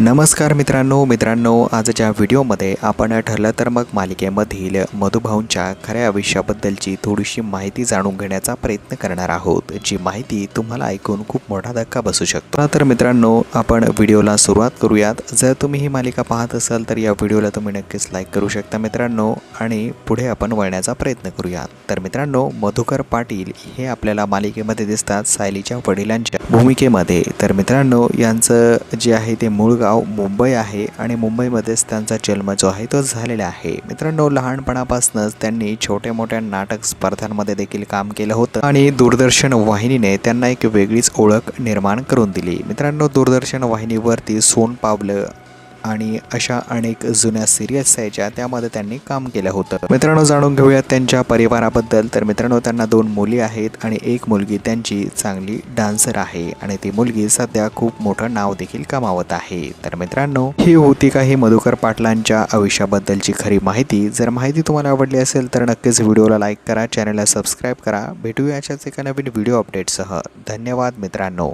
नमस्कार मित्रांनो मित्रांनो आजच्या व्हिडिओमध्ये आपण ठरलं तर मग मालिकेमधील मधुभाऊंच्या खऱ्या आयुष्याबद्दलची थोडीशी माहिती जाणून घेण्याचा प्रयत्न करणार आहोत जी माहिती तुम्हाला ऐकून खूप मोठा धक्का बसू शकतो. तर मित्रांनो आपण व्हिडिओला सुरुवात करूयात. जर तुम्ही ही मालिका पाहत असाल तर या व्हिडिओला तुम्ही नक्कीच लाईक करू शकता मित्रांनो आणि पुढे आपण वळण्याचा प्रयत्न करूयात. तर मित्रांनो मधुकर पाटील हे आपल्याला मालिकेमध्ये दिसतात सायलीच्या वडिलांच्या भूमिकेमध्ये. तर मित्रांनो यांचं जे आहे ते मूळ गाव मुंबई आहे आणि मुंबईमध्येच त्यांचा जन्म जो आहे तो झालेला आहे. मित्रांनो लहानपणापासूनच त्यांनी छोट्या मोठ्या नाटक स्पर्धांमध्ये देखील काम केलं होतं आणि दूरदर्शन वाहिनीने त्यांना एक वेगळीच ओळख निर्माण करून दिली. मित्रांनो दूरदर्शन वाहिनीवरती सोन पावलं आणि अशा अनेक जुन्या सिरियल्स यायच्या त्यामध्ये त्यांनी काम केलं होतं. मित्रांनो जाणून घेऊयात त्यांच्या परिवाराबद्दल. तर मित्रांनो त्यांना दोन मुली आहेत आणि एक मुलगी त्यांची चांगली डान्सर आहे आणि ती मुलगी सध्या खूप मोठं नाव देखील कमावत आहे. तर मित्रांनो ही होती काही मधुकर पाटलांच्या आयुष्याबद्दलची खरी माहिती. जर माहिती तुम्हाला आवडली असेल तर नक्कीच व्हिडिओला लाईक करा चॅनलला सबस्क्राईब करा. भेटूया अशाच एका नवीन व्हिडिओ अपडेटसह धन्यवाद मित्रांनो.